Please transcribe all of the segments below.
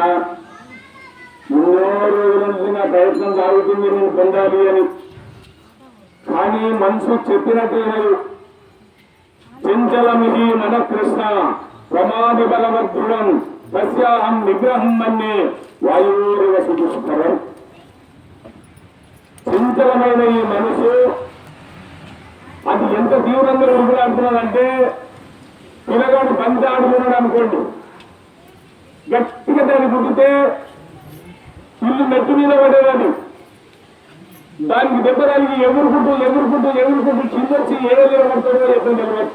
కృష్ణ ఎన్నో రోజుల నుంచి నా ప్రయత్నం సాగుతుంది నేను పొందాలి అని. కానీ మనసు చెప్పినట్టు వినదు చంచలమిది మన కృష్ణ ప్రమాది బలవద్రుడం తస్యాహం నిగ్రహం మన్నే వాయువురివ సుదుష్కరం చంచలమైన ఈ మనసు అది ఎంత తీవ్రంగా ఉరుగులాడుతున్నదంటే పిల్లగాడు బంతి అనుకోండి గట్టిగా దాన్ని గుద్దితే ఇల్లు నెట్టు మీద పడేదని. దానికి దెబ్బ తగిలి ఎగురుకుంటూ ఎగురుకుంటూ ఎగురుకుంటూ చిందొచ్చి ఏ నిలబడుతుందో ఎక్కడ నిలబడి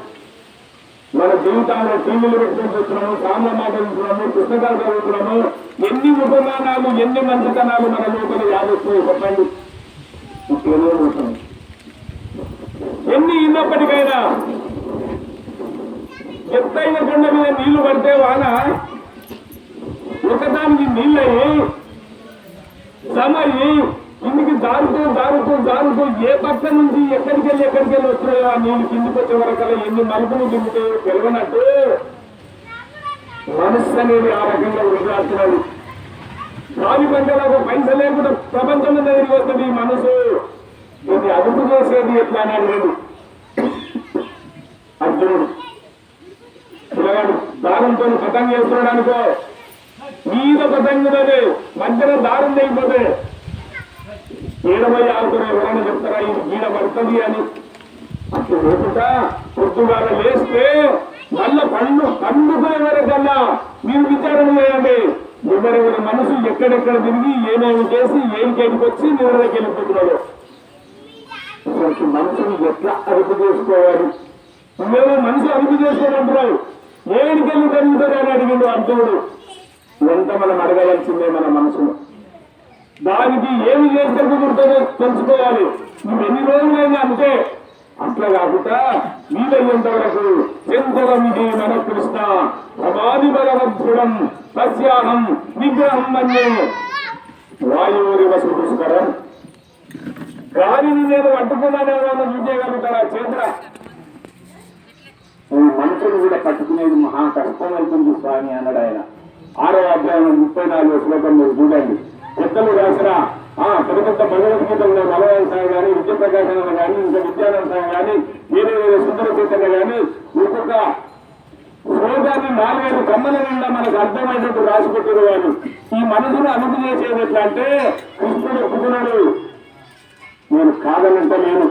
మన జీవితాల్లో టీవీలు పెట్టుకుని చూస్తున్నాము సామ్య మాట్లాడుతున్నాము పుస్తకాలు చదువుతున్నాము. ఎన్ని ఉపమానాలు ఎన్ని మంచితనాలు మన లోపల యాదొస్తాయి చెప్పండి. ఎన్ని ఇన్నప్పటికైనా ఎత్తైన కొండ మీద నీళ్ళు పడితే వాన ఒకదానికి నీళ్ళయి సమయి కిందికి దారుతూ దారుతూ దారుతూ ఏ పక్క నుంచి ఎక్కడికి వెళ్ళి ఎక్కడికి వెళ్ళి వస్తున్నాయో ఆ నీళ్ళు కిందికి వచ్చే వరకల్లా ఎన్ని మలుపులు దిగుతాయో తెలియనట్టు మనస్సు అనేది ఆ రకంగా వదిలాడుతున్నాడు గాలి పంటలకు పైస లేకుండా ప్రపంచం దగ్గరికి వస్తుంది ఈ మనసు. దీన్ని అదుపు చేసేది ఎట్లా అని అడిగాడు. అర్జునుడు. పిల్లగాడు దారంతో పతంగ చేస్తున్నాడు అనుకో. మీద పతంగున్నది మధ్యన దారం అయిపోతే. ఈడబోయి ఆడుకునే ఎవరైనా చెప్తారా? ఇది గీడ పడుతుంది అని. అప్పుడు లేకుండా పొద్దుగాల లేస్తే మళ్ళా పండు పండుకునే వరకల్లా మీరు విచారణ చేయండి. ఎవరెవరి మనసు ఎక్కడెక్కడ తిరిగి ఏమేమి చేసి ఏం వచ్చి నిద్రకి వెళ్ళిపోతున్నాడు. అసలు మనసుని ఎట్లా అదుపు చేసుకోవాలి? మేము మనసు అదుపు చేసుకోమంటున్నావు. ఏడికెళ్ళి జరుగుతుంది అని అడిగిండు అర్జునుడు. ఎంత మనం అడగవలసిందే మన మనసులో దానికి ఏమి చేస్తే కుదురుతుందో తెలుసుకోవాలి. నువ్వు ఎన్ని రోజులైనా అంటే అట్లా కాకుండా వీలయ్యేంత వరకు ఎంతరమిది మన కృష్ణ ప్రమాది బలవంతుడం సస్యాహం నిగ్రహం అన్నే. వాయువురి వసుకరం గాలిని నేను పట్టుకున్నానేమో అని చూసేయగలుగుతారా చంద్ర? ఈ మనుషులు కూడా పట్టుకునేది మహా కష్టమవుతుంది స్వామి అన్నాడు ఆయన. ఆరో అధ్యాయం ముప్పై నాలుగు శ్లోకం మీరు చూడండి. కొత్తలు రాసిన ఆ పెద్ద పెద్ద భగవద్గీతలు నలభై సాయి కానీ విద్య ప్రకాశన కానీ ఇంకా విద్యానంద సాయి కానీ వేరే వేరే సుందర చైతన్య కానీ ఒక్కొక్క శ్లోకాన్ని నాలుగైదు కమ్మల నిండా మనకు అర్థమైనట్టు రాసిపెట్టిన వారు ఈ మనసును అదుపు చేసేది ఎట్లా అంటే కృష్ణుడు కుదురుడు నేను కాదనంటే నేను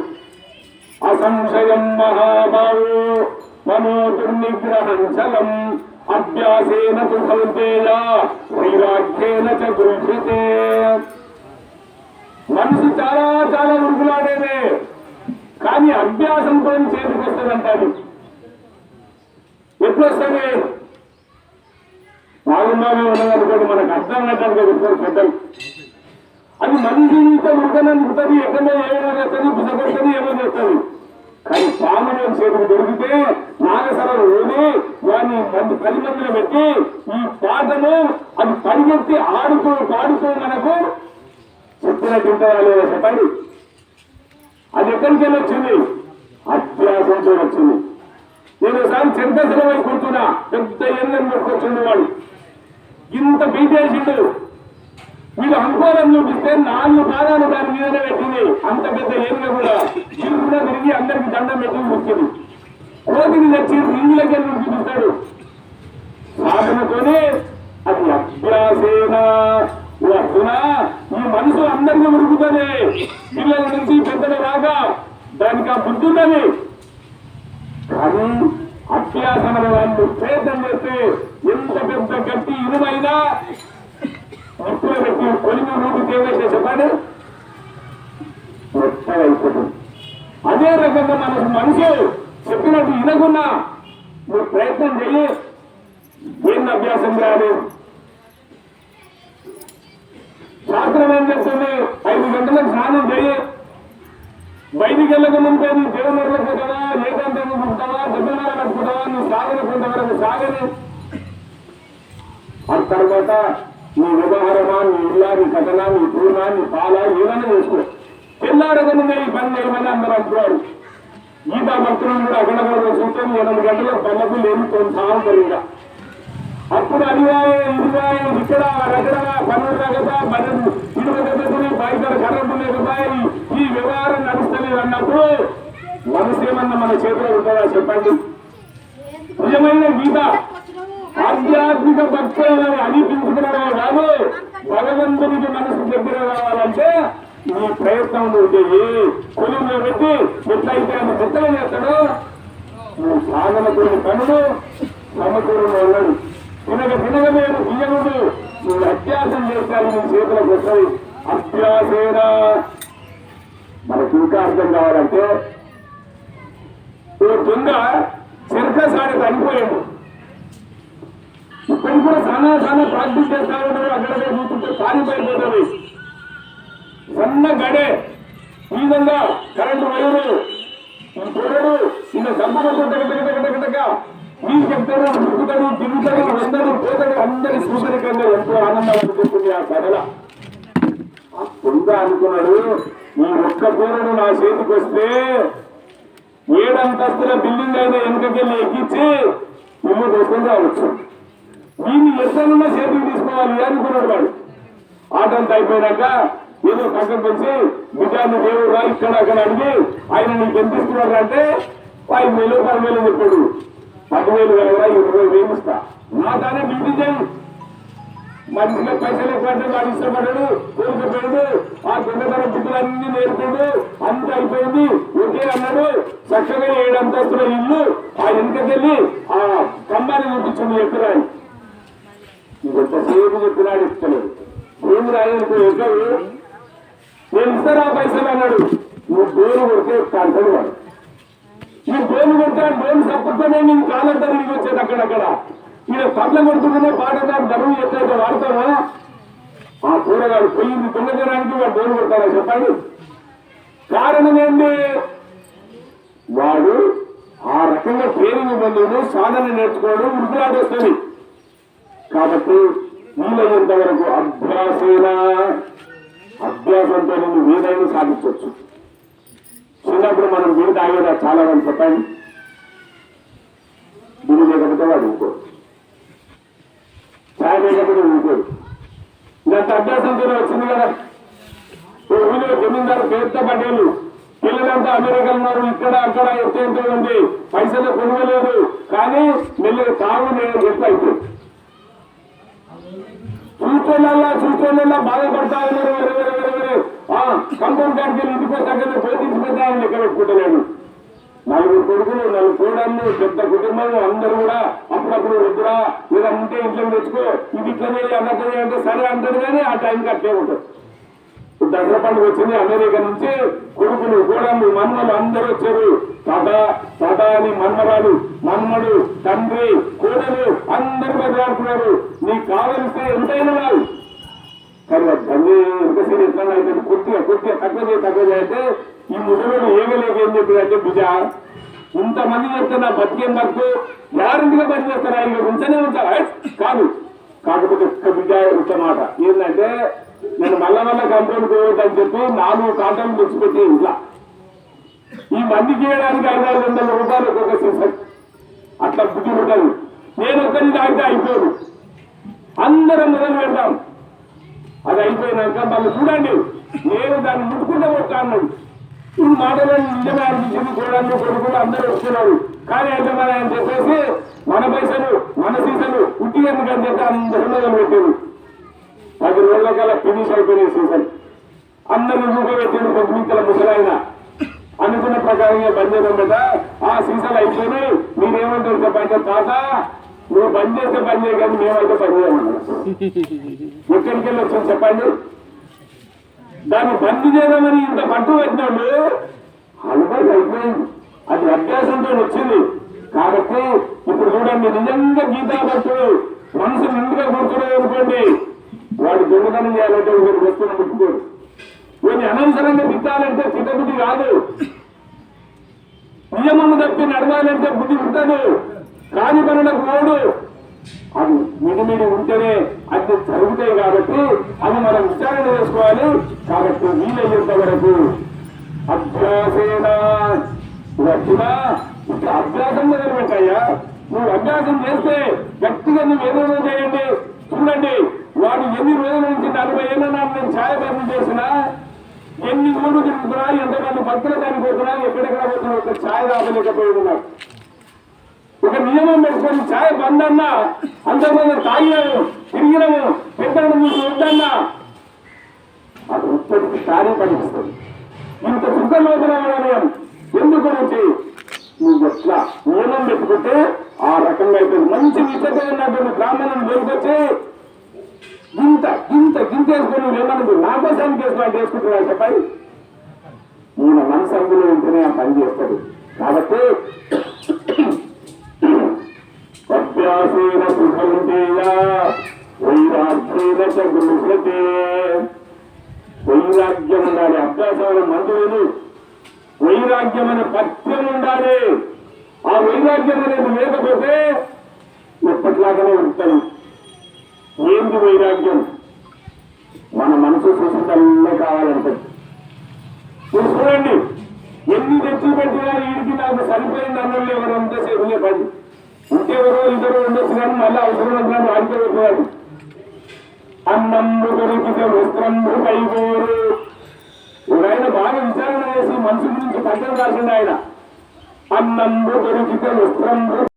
అసంశయం మహాబావు మనోదుర్నిగ్రహం చలం. అభ్యాసేన తు వైరాగ్యేన చ గృహ్యతే మనసు చాలా చాలా ఉరుగులాడేదే కానీ అభ్యాసంతో చేతికి వస్తుందంటాడు ఎప్పుడు వస్తుంది? బాగున్నామే ఉన్నదనుకోండి మనకు అర్థం అయినట్టుగా చెప్తారు పెద్దలు అది మనిషి ఇంత ఉడకనందుకుతుంది ఎక్కడో ఏమైనా చేస్తుంది బుసగొడుతుంది ఏమో చేస్తుంది. కానీ పాముని చేతికి దొరికితే నాగసరం ఓడి దాన్ని మంది పది పెట్టి ఈ పాటను అది పరిగెత్తి ఆడుతూ పాడుతూ మనకు చెప్పినట్టు చెప్పండి. అది ఎక్కడికి వచ్చింది? అభ్యాసంతో వచ్చింది. నేను ఒకసారి చెంతసల వైపు కూర్చున్నా పెద్ద ఎన్నం పెట్టుకొచ్చింది వాడు. ఇంత బీటేసిండు వీడు అనుకోవడం చూపిస్తే నాలుగు పాదాలు దాని మీదనే పెట్టింది. అంత పెద్ద ఏనుగ కూడా. ఇల్లు తిరిగి అందరికి దండం పెట్టి వచ్చింది కోతిని తెచ్చి రింగులకి వెళ్ళి చూపిస్తాడు? సాధనతోనే అది అభ్యాసేన? వస్తున్నా ఈ మనసు అందరికీ ఉరుకుతుంది. పిల్లల నుంచి పెద్దల దాకా దానికి ఆ బుద్ధి ఉన్నది. కానీ అభ్యాసన వాళ్ళు ప్రయత్నం చేస్తే ఎంత పెద్ద గట్టి ఇనుమైనా? ముక్కులో పెట్టి కొలిమి రూపు తేవేసే చెప్పాడు. అయిపోతుంది అదే రకంగా మనకు మనసు చెప్పినట్టు వినకుండా నువ్వు ప్రయత్నం చెయ్యి. దీన్ని అభ్యాసం చేయాలి శాస్త్రం ఏం చెప్తుంది? ఐదు గంటలకు స్నానం చేయి బయటికి వెళ్ళక ముందే నీ దేవుని వెళ్ళకపోతావా ఏకాంతంగా ఉంటావా దెబ్బలాగా పెట్టుకుంటావా నువ్వు సాగని కొంతవరకు సాగని. ఆ తర్వాత నీ వ్యవహారమా నీ ఇల్లా నీ కథనా నీ పూర్ణ నీ పాల ఏమైనా చేసుకో. తెల్లారక ముందే ఈ పని చేయమని అందరూ అంటున్నారు. ఈత భక్తులను కూడా అక్కడ చూస్తే ఎనిమిది గంటలకు పళ్ళకు లేని కొంత ఉంటారు ఇంకా అప్పుడు అడిగాయి ఇదిగాయి ఇక్కడ రగడ పనులు రగద పనులు ఇనుమ దెబ్బతిని బయట కరెంటు లేకపోయి ఈ వ్యవహారం నడుస్తలేదు అన్నప్పుడు మనసు ఏమన్నా మన చేతిలో ఉంటుందా చెప్పండి? నిజమైన గీత ఆధ్యాత్మిక భక్తులని అనిపించుకున్నవే కాదు భగవంతునికి మనసు దగ్గర రావాలంటే ఈ ప్రయత్నం నువ్వు చెయ్యి పెట్టి ఎట్లయితే ఆయన సిద్ధం చేస్తాడో నువ్వు సాధన కొన్ని పనులు సమకూరులో ఉన్నాడు తినక తినగ నేను బియ్యముడు నువ్వు అభ్యాసం చేస్తాను నీ చేతులకు వస్తాయి అభ్యాసేనా. మనకి ఇంకా అర్థం కావాలంటే ఓ దొంగ సర్కస్ ఆడి చనిపోయాడు ఇప్పటికి కూడా చాలా చాలా ప్రాక్టీస్ చేస్తా అక్కడ చూస్తుంటే పారిపోయిపోతుంది పడిపోతుంది సన్న గడే ఈ విధంగా కరెంటు వైరు ఈ చూడడు ఈయన సంపదగా మీరు చెప్తారు ముక్కుతాడు తిరుగుతాడు అందరూ పోతారు అందరి సూచనకంగా ఎంతో ఆనందం అనిపిస్తుంది ఆ కథల ఆ అనుకున్నాడు ఈ ఒక్క కూరడు నా చేతికి వస్తే ఏడంతస్తుల బిల్డింగ్ అయినా వెనుకకెళ్ళి ఎక్కించి ఇల్లు దోసుకొని రావచ్చు. దీన్ని ఎట్లన్నా చేతికి తీసుకోవాలి అనుకున్నాడు వాడు. ఆటంతా అయిపోయినాక ఏదో పక్కన పెంచి బిడ్డాన్ని దేవుడు రా ఇక్కడ అక్కడ అడిగి ఆయన నీకు ఎంత ఇస్తున్నారు అంటే ఐదు వేలు పది వేలు చెప్పాడు. పదివేలు వేల ఇరవై వేలు ఇస్తా. నా తానే డ్యూటీ చేయి. పైసలు ఎక్కువ వాడు ఇష్టపడ్డాడు కోరుకుపోయాడు ఆ దొంగతనం బుద్ధులన్నీ నేర్పాడు. అంత అయిపోయింది. ఒకే అన్నాడు చక్కగా ఏడు అంతస్తుల ఇల్లు ఆ వెనుకకెళ్ళి ఆ కంబాన్ని చూపించింది ఎక్కరాయి ఇంకొంతసేపు చెప్పినాడు ఇస్తలేదు ఏమి రాయనుకో ఎక్కడు నేను ఇస్తారా పైసలు అన్నాడు. నువ్వు డోలు కొడితే అంటాడు వాడు. నువ్వు డోలు కొడితే డోలు తప్పకుండా నేను కాలంతా తిరిగి వచ్చేది అక్కడక్కడ. ఈయన పట్ల కొడుతుందనే పాట బరువు ఎట్లయితే వాడతావా ఆ కూరగాడు పోయింది దొంగతనానికి వాడు డోలు కొడతారా చెప్పండి? కారణం ఏంటి వాడు ఆ రకంగా ట్రైనింగ్ పొందుడు సాధన నేర్చుకోవడం ఉడుకులాడు కాబట్టి వీలైనంత వరకు అభ్యాసేనా? అభ్యాసంతో నువ్వు ఏదైనా సాధించవచ్చు. చిన్నప్పుడు మనం వీడు తాగేదా చాలా మంది చెప్పండి. వీడు లేకపోతే వాడు ఊరుకోడు. ఛాయ్ లేకపోతే ఊరుకోడు. ఇదంతా అభ్యాసంతోనే వచ్చింది కదా. ఊరిలో జమీందారు పేరుతో పడ్డారు పిల్లలంతా అమెరికా ఉన్నారు ఇక్కడ అక్కడ ఎంత ఉంది. పైసలు కొనవలేదు కానీ మెల్లగా తాగు నేను ఎక్కువ అయిపోయింది. చూస్తోళ్ళల్లా చూస్తోళ్ళల్లా బాధపడ ఉన్నారు ఎవరు, ఎవరు, ఎవరు, ఎవరు. ఆ కంపౌండ్ కాడికి తగ్గదు పెద్దామని లెక్క పెట్టుకుంటున్నాను నలుగురు కొడుకులు నలుగురు కోడళ్ళు పెద్ద కుటుంబం అందరూ కూడా అప్పుడప్పుడు వద్దురా ఇలా ఉంటే ఇంట్లో తెచ్చుకో ఇది ఇట్లనే అన్నట్లనే అంటే సరే అంటారు కానీ ఆ టైంకి అట్లే ఉంటుంది దసరా పండుగ వచ్చింది అమెరికా నుంచి కొడుకులు కోడళ్ళు మన్మలు అందరూ వచ్చారు. తాత తాత అని మన్మరాలు మన్మడు తండ్రి కోడలు అందరూ బదిలాడుతున్నారు నీకు కావలిస్తే ఎంతైనా వాళ్ళు కానీ అది ఎంతసేపు ఎట్లా అయితే కొద్దిగా కొద్దిగా తక్కువ చేయి తక్కువ చేస్తే ఈ ముసలు ఏమలేక ఏం చెప్పింది అంటే ఇంతమంది చెప్తున్నా నా బతికేం? బతుకు యారింటిగా పని చేస్తారా ఇక ఉంచనే ఉంటారా కాదు. కాకపోతే ఒక్క బిడ్డ ఒక్క మాట. ఏంటంటే నేను మళ్ళా మళ్ళా కంప్లైంట్ పోవద్దని చెప్పి నాలుగు కాంటాలు తెచ్చిపెట్టి ఇంట్లో. ఈ మంది చేయడానికి ఐదు ఆరు వందల రూపాయలు ఒక్కొక్క సీజన్ అట్లా బుద్ధి ఉంటుంది నేను ఒక్కరిని తాగితే అయిపోదు. అందరం మొదలు పెడతాం. అది అయిపోయినాక మళ్ళీ చూడండి. నేను దాన్ని ముట్టుకుంటే కొట్టా ఈ మాటలను నిజమే అనిపించింది చూడండి కొడుకులు అందరూ వస్తున్నారు. కానీ అయితే మరి అని చెప్పేసి మన పైసలు మన సీసలు ఉట్టి ఎందుకని చెప్పి అందరూ పెట్టారు. పది రోజుల కల్లా ఫినిష్ అయిపోయినాయి సీసన్ అందరూ రూపబెట్టింది పొద్దుమింతల ముసలాయన. అనుకున్న ప్రకారంగా బంద్ చేయడం కదా ఆ సీసలు అయిపోయినాయి. మీరేమంటారు చెప్పండి? తాత నువ్వు పని చేస్తే బంద్ చేయ కానీ మేమైతే పని చేయమన్నా ఎక్కడికి వెళ్ళి వచ్చాం చెప్పండి. దాన్ని బంద్ చేయమని ఇంత పట్టు పెట్టినాడు. అలవాటు అయిపోయింది. అది అభ్యాసంతో వచ్చింది. కాబట్టి ఇప్పుడు చూడండి నిజంగా గీతా భక్తుడు మనసు నిండుగా కూర్చున్నాడు అనుకోండి వాడు దొంగతనం చేయాలంటే ఒకటి వస్తున్న ముట్టుకోడు. కొన్ని అనవసరంగా తిట్టాలంటే తిట్టబుద్ధి కాదు. నియమం తప్పి నడవాలంటే బుద్ధి ఉంటుంది కాని పనులకు ఓడు అది మిడిమిడి ఉంటేనే అది జరుగుతాయి కాబట్టి అది మనం విచారణ చేసుకోవాలి. కాబట్టి వీలయ్యేంత వరకు అభ్యాసేనా? వచ్చినా ఇట్లా అభ్యాసం మొదలు నువ్వు అభ్యాసం చేస్తే గట్టిగా నువ్వు ఏదైనా చేయండి. చూడండి వాడు ఎన్ని రోజుల నుంచి నలభై ఏళ్ళ నాకు నేను ఛాయాభరణం చేసినా ఎన్ని ఊళ్ళు తిరుగుతున్నా ఎంతమంది భక్తులు చనిపోతున్నా ఎక్కడెక్కడ పోతున్నా ఒక ఛాయ రాబలేకపోయి ఉన్నారు ఒక నియమం పెట్టుకొని ఛాయ బంద్ అన్నా అంతమంది తాగినాము తిరిగినాము పెద్దలను మీకు వద్దన్నా. అది ఇప్పటికి సారీ పనిపిస్తుంది ఇంత సుఖలోపలం ఎందుకు నుంచి నువ్వు ఎట్లా నియమం పెట్టుకుంటే ఆ రకంగా అయితే మంచి విద్యతో ఉన్నటువంటి బ్రాహ్మణం దొరికొచ్చి ఇంత ఇంత గింత వేసుకొని నువ్వు ఏమన్నా నా కోసానికి వేసుకుని వేసుకుంటున్నావు చెప్పండి నేను మనసు అందులో ఉంటేనే ఆ పని చేస్తాడు. కాబట్టి సుఖంతేయ వైరాగ్యేన వైరాగ్యం ఉండాలి అభ్యాసమైన లేదు వైరాగ్యం అనే పత్యం ఉండాలి ఆ వైరాగ్యం అనేది లేకపోతే ఎప్పటిలాగానే ఉంటాయి ఏంది వైరాగ్యం మన మనసు చూసిందల్లే కావాలంటుంది చూసుకోండి ఎన్ని తెచ్చి పెట్టినా వీడికి నాకు సరిపోయింది అన్నోళ్ళు ఎవరంతా ఎంతసేపు పది ఇంకెవరో ఇద్దరు ఉండొచ్చు కానీ మళ్ళీ అవసరం ఉన్నాడు వాడికే పెట్టాడు అన్నంబు దొరికితే వస్త్రంబు కైగోరు ఆయన బాగా విచారణ చేసి మనసు గురించి పట్టణం రాసిండు ఆయన అన్నందు దొరికితే వస్త్రంబు